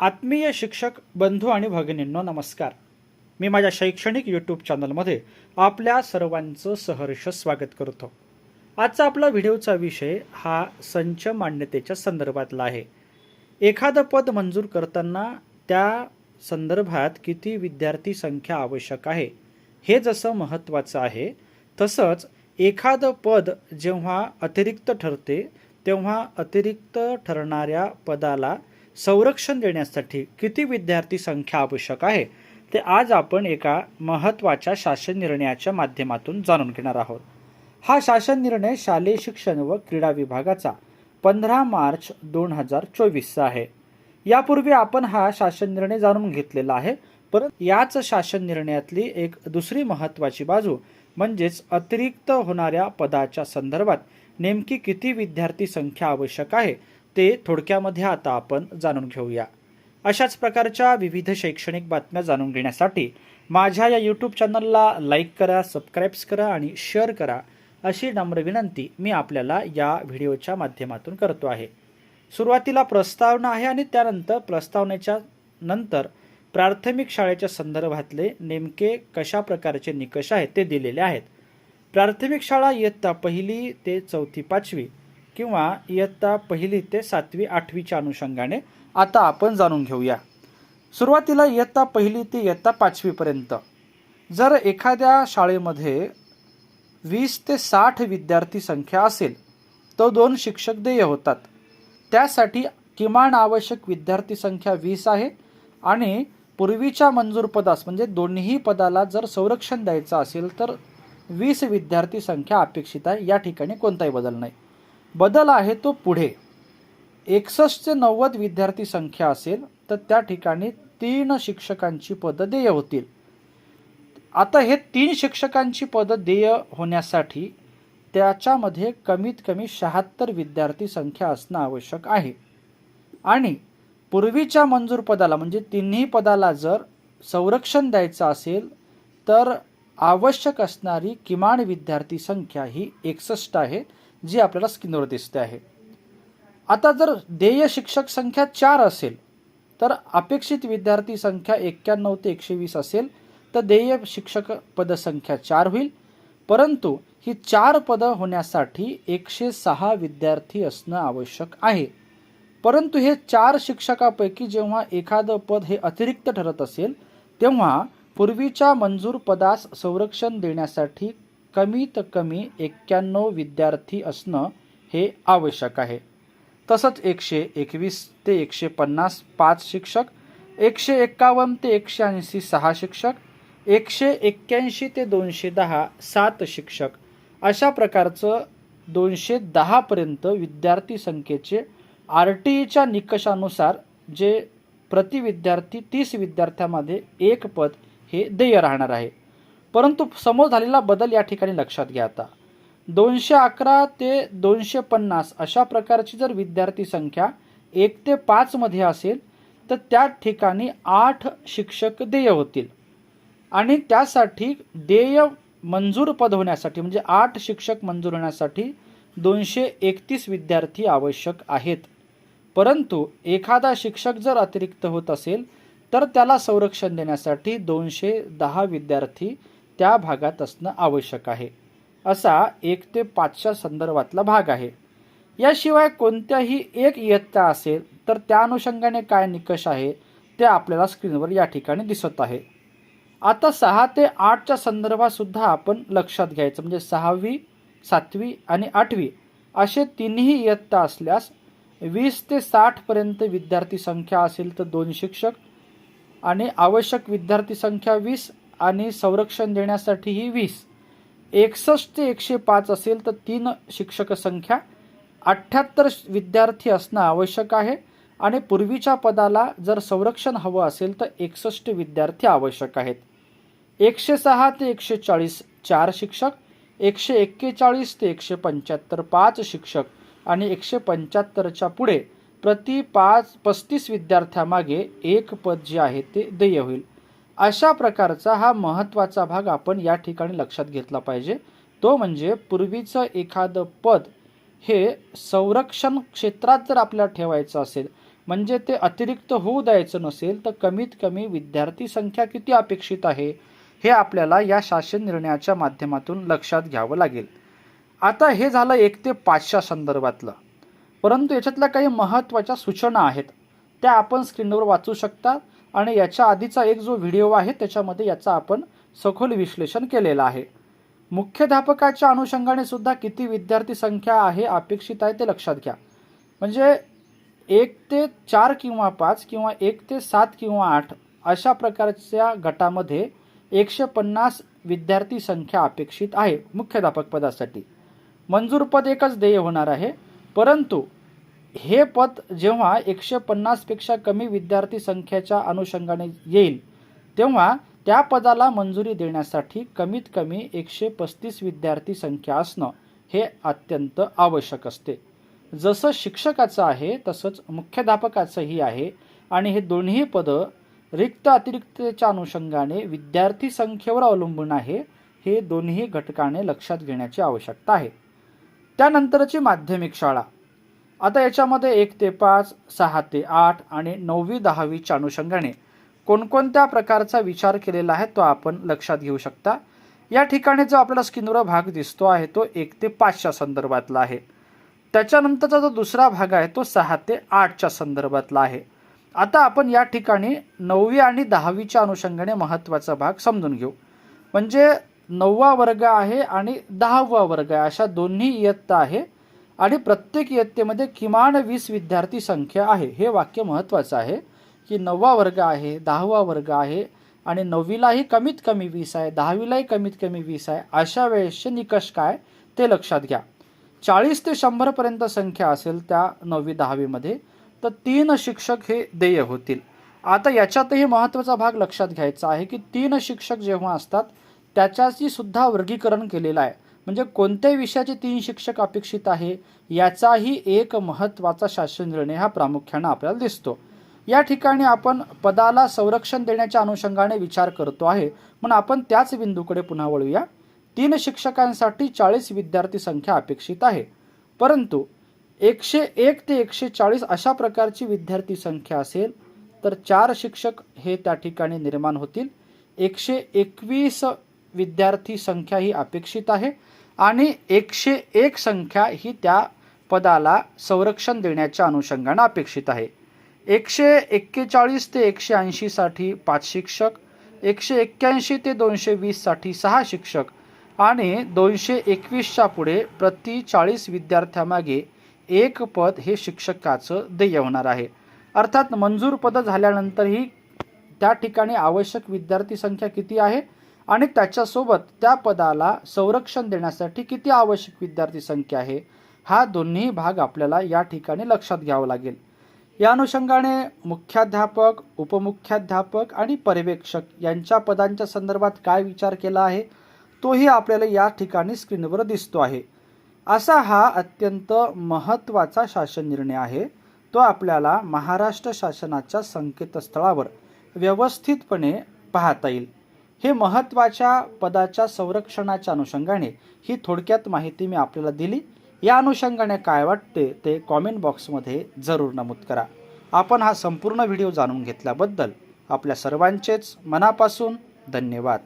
आत्मीय शिक्षक बंधू आणि भगिनींनो नमस्कार. मी माझ्या शैक्षणिक यूट्यूब चॅनलमध्ये आपल्या सर्वांचं सहर्ष स्वागत करतो. आजचा आपला व्हिडिओचा विषय हा संच मान्यतेच्या संदर्भातला आहे. एखादं पद मंजूर करताना त्या संदर्भात किती विद्यार्थी संख्या आवश्यक आहे हे जसं महत्त्वाचं आहे तसंच एखादं पद जेव्हा अतिरिक्त ठरते तेव्हा अतिरिक्त ठरणाऱ्या पदाला संरक्षण देण्यासाठी किती विद्यार्थी संख्या आवश्यक आहे ते आज आपण एका महत्त्वाच्या शासन निर्णयाच्या माध्यमातून जाणून घेणार आहोत. हा शासन निर्णय शालेय शिक्षण व क्रीडा विभागाचा पंधरा मार्च दोन हजार चोवीसचा आहे. यापूर्वी आपण हा शासन निर्णय जाणून घेतलेला आहे परंतु याच शासन निर्णयातली एक दुसरी महत्त्वाची बाजू म्हणजेच अतिरिक्त होणाऱ्या पदाच्या संदर्भात नेमकी किती विद्यार्थी संख्या आवश्यक आहे ते थोडक्यामध्ये आता आपण जाणून घेऊया. अशाच प्रकारच्या विविध शैक्षणिक बातम्या जाणून घेण्यासाठी माझ्या या यूट्यूब चॅनलला लाईक करा सबस्क्राईब्स करा आणि शेअर करा अशी नम्र विनंती मी आपल्याला या व्हिडिओच्या माध्यमातून करतो आहे. सुरुवातीला प्रस्तावना आहे आणि त्यानंतर प्रस्तावनेच्या नंतर प्राथमिक शाळेच्या संदर्भातले नेमके कशा प्रकारचे निकष आहेत ते दिलेले आहेत. प्राथमिक शाळा इयत्ता पहिली ते चौथी पाचवी किंवा इयत्ता पहिली ते सातवी आठवीच्या अनुषंगाने आता आपण जाणून घेऊया. सुरुवातीला इयत्ता पहिली ते इयत्ता पाचवीपर्यंत. जर एखाद्या शाळेमध्ये वीस ते साठ विद्यार्थी संख्या असेल तो दोन शिक्षक देय होतात. त्यासाठी किमान आवश्यक विद्यार्थी संख्या वीस आहे आणि पूर्वीच्या मंजूर पदास म्हणजे दोन्ही पदाला जर संरक्षण द्यायचं असेल तर वीस विद्यार्थी संख्या अपेक्षित आहे. या ठिकाणी कोणताही बदल नाही. बदल आहे तो पुढे. एकसष्ट ते नव्वद विद्यार्थी संख्या असेल तर त्या ठिकाणी तीन शिक्षकांची पदं देय होतील. आता हे तीन शिक्षकांची पदं देय होण्यासाठी त्याच्यामध्ये कमीत कमी शहात्तर विद्यार्थी संख्या असणं आवश्यक आहे. आणि पूर्वीच्या मंजूर पदाला म्हणजे तिन्ही पदाला जर संरक्षण द्यायचं असेल तर आवश्यक असणारी किमान विद्यार्थी संख्या ही एकसष्ट आहे. जी आपल्याला स्क्रीनवर दिसते आहे. आता जर देय शिक्षक संख्या चार असेल तर अपेक्षित विद्यार्थी संख्या एक्क्याण्णव ते एकशे वीस असेल तर देय शिक्षक पदसंख्या चार होईल. परंतु ही चार पदं होण्यासाठी एकशे सहा विद्यार्थी असणं आवश्यक आहे. परंतु हे चार शिक्षकापैकी जेव्हा एखादं पद हे अतिरिक्त ठरत असेल तेव्हा पूर्वीच्या मंजूर पदास संरक्षण देण्यासाठी कमीत कमी एक्क्याण्णव विद्यार्थी असणं हे आवश्यक आहे. तसंच एकशे एकवीस ते एकशे पन्नास पाच शिक्षक एकशे एक्कावन्न ते एकशे ऐंशी सहा शिक्षक एकशे एक्क्याऐंशी ते दोनशे दहा सात शिक्षक अशा प्रकारचं दोनशे दहापर्यंत विद्यार्थी संख्येचे आर टी ईच्या निकषानुसार जे प्रति विद्यार्थी तीस विद्यार्थ्यामध्ये एक पद हे देय राहणार आहे. परंतु समोर झालेला बदल या ठिकाणी लक्षात घ्या आता. दोनशे अकरा ते दोनशे पन्नास अशा प्रकारची जर विद्यार्थी संख्या एक ते पाचमध्ये असेल तर त्या ठिकाणी आठ शिक्षक देय होतील. आणि त्यासाठी देय मंजूर पद होण्यासाठी म्हणजे आठ शिक्षक मंजूर होण्यासाठी दोनशे एकतीस विद्यार्थी आवश्यक आहेत. परंतु एखादा शिक्षक जर अतिरिक्त होत असेल तर त्याला संरक्षण देण्यासाठी दोनशे दहा विद्यार्थी त्या भागात असणं आवश्यक आहे. असा एक ते पाचच्या संदर्भातला भाग आहे. याशिवाय कोणत्याही एक इयत्ता असेल तर त्या अनुषंगाने काय निकष आहे ते आपल्याला स्क्रीनवर या ठिकाणी दिसत आहे. आता सहा ते आठच्या संदर्भातसुद्धा आपण लक्षात घ्यायचं म्हणजे सहावी सातवी आणि आठवी असे तिन्ही इयत्ता असल्यास वीस ते साठपर्यंत विद्यार्थी संख्या असेल तर दोन शिक्षक आणि आवश्यक विद्यार्थी संख्या वीस आणि संरक्षण देण्यासाठीही वीस. एकसष्ट ते एकशे पाच असेल तर तीन शिक्षक संख्या. अठ्ठ्याहत्तर विद्यार्थी असणं आवश्यक आहे. आणि पूर्वीच्या पदाला जर संरक्षण हवं असेल तर एकसष्ट विद्यार्थी आवश्यक आहेत. एकशे सहा ते एकशे चाळीस चार शिक्षक एकशे एक्केचाळीस ते एकशे पंच्याहत्तर पाच शिक्षक आणि एकशे पंच्याहत्तरच्या पुढे प्रति पाच पस्तीस विद्यार्थ्यामागे एक पद जे आहे ते देय होईल. अशा प्रकारचा हा महत्त्वाचा भाग आपण या ठिकाणी लक्षात घेतला पाहिजे. तो म्हणजे पूर्वीचं एखादं पद हे संरक्षण क्षेत्रात जर आपल्याला ठेवायचं असेल म्हणजे ते अतिरिक्त होऊ द्यायचं नसेल तर कमीत कमी विद्यार्थी संख्या किती अपेक्षित आहे हे आपल्याला या शासन निर्णयाच्या माध्यमातून लक्षात घ्यावं लागेल. आता हे झालं एक ते पाचच्या संदर्भातलं. परंतु याच्यातल्या काही महत्त्वाच्या सूचना आहेत. त्या आपण स्क्रीनवर वाचू शकता. आणि याच्या आधीचा एक जो व्हिडिओ आहे त्याच्यामध्ये याचा आपण सखोल विश्लेषण केलेलं आहे. मुख्याध्यापकाच्या अनुषंगाने सुद्धा किती विद्यार्थी संख्या आहे अपेक्षित आहे ते लक्षात घ्या. म्हणजे एक ते चार किंवा पाच किंवा एक ते सात किंवा आठ अशा प्रकारच्या गटामध्ये एकशे पन्नास विद्यार्थी संख्या अपेक्षित आहे मुख्याध्यापक पदासाठी. मंजूर पद एकच देय होणार आहे परंतु हे पद जेव्हा एकशे पन्नासपेक्षा कमी विद्यार्थी संख्येच्या अनुषंगाने येईल तेव्हा त्या पदाला मंजुरी देण्यासाठी कमीत कमी एकशे पस्तीस विद्यार्थी संख्या असणं हे अत्यंत आवश्यक असते. जसं शिक्षकाचं आहे तसंच मुख्याध्यापकाचंही आहे आणि हे दोन्ही पदं रिक्त अतिरिक्तच्या अनुषंगाने विद्यार्थी संख्येवर अवलंबून आहे हे दोन्ही घटकाने लक्षात घेण्याची आवश्यकता आहे. त्यानंतरची माध्यमिक शाळा. आता याच्यामध्ये एक ते पाच सहा ते आठ आणि नववी दहावीच्या अनुषंगाने कोणकोणत्या प्रकारचा विचार केलेला आहे तो आपण लक्षात घेऊ शकता. या ठिकाणी जो आपल्याला स्किनवर भाग दिसतो आहे तो एक ते पाचच्या संदर्भातला आहे. त्याच्यानंतरचा जो दुसरा भाग आहे तो सहा ते आठच्या संदर्भातला आहे. आता आपण या ठिकाणी नववी आणि दहावीच्या अनुषंगाने महत्त्वाचा भाग समजून घेऊ. म्हणजे नववा वर्ग आहे आणि दहावा वर्ग आहे. अशा दोन्ही इयत्ता आहे. आणि प्रत्येक इयत्तेमध्ये किमान वीस विद्यार्थी संख्या आहे. हे वाक्य महत्त्वाचं आहे की नववा वर्ग आहे दहावा वर्ग आहे आणि नववीलाही कमीत कमी वीस आहे दहावीलाही कमीत कमी वीस आहे अशा वेळेसचे निकष काय ते लक्षात घ्या. चाळीस ते शंभरपर्यंत संख्या असेल त्या नववी दहावीमध्ये तर तीन शिक्षक हे देय होतील. आता याच्यातही महत्त्वाचा भाग लक्षात घ्यायचा आहे की तीन शिक्षक जेव्हा असतात त्याच्याची सुद्धा वर्गीकरण केलेलं आहे. म्हणजे कोणत्या विषयाचे तीन शिक्षक अपेक्षित आहे याचाही एक महत्त्वाचा शासन निर्णय हा प्रामुख्यानं आपल्याला दिसतो. या ठिकाणी आपण पदाला संरक्षण देण्याच्या अनुषंगाने विचार करतो आहे. म्हणून आपण त्याच बिंदूकडे पुन्हा वळूया. तीन शिक्षकांसाठी चाळीस विद्यार्थी संख्या अपेक्षित आहे. परंतु एकशे एक ते एकशे चाळीस अशा प्रकारची विद्यार्थी संख्या असेल तर चार शिक्षक हे त्या ठिकाणी निर्माण होतील. एकशे एकवीस विद्यार्थी संख्या ही अपेक्षित आहे आणि एकशे एक संख्या ही त्या पदाला संरक्षण देण्याच्या अनुषंगानं अपेक्षित आहे. एकशे एक्केचाळीस ते एकशे ऐंशीसाठी पाच शिक्षक एकशे एक्क्याऐंशी ते दोनशे वीससाठी सहा शिक्षक आणि दोनशे एकवीसच्या पुढे प्रति चाळीस विद्यार्थ्यामागे एक पद हे शिक्षकाचं देय होणार आहे. अर्थात मंजूर पद झाल्यानंतरही त्या ठिकाणी आवश्यक विद्यार्थी संख्या किती आहे? आणि त्याच्यासोबत त्या पदाला संरक्षण देण्यासाठी किती आवश्यक विद्यार्थी संख्या आहे हा दोन्ही भाग आपल्याला या ठिकाणी लक्षात घ्यावा लागेल. या अनुषंगाने मुख्याध्यापक उपमुख्याध्यापक आणि पर्यवेक्षक यांच्या पदांच्या संदर्भात काय विचार केला आहे तोही आपल्याला या ठिकाणी स्क्रीनवर दिसतो आहे. असा हा अत्यंत महत्त्वाचा शासन निर्णय आहे तो आपल्याला महाराष्ट्र शासनाच्या संकेतस्थळावर व्यवस्थितपणे पाहता येईल. हे महत्त्वाच्या पदाच्या संरक्षणाच्या अनुषंगाने ही थोडक्यात माहिती मी आपल्याला दिली. या अनुषंगाने काय वाटते ते कॉमेंट बॉक्समध्ये जरूर नमूद करा. आपण हा संपूर्ण व्हिडिओ जाणून घेतल्याबद्दल आपल्या सर्वांचेच मनापासून धन्यवाद.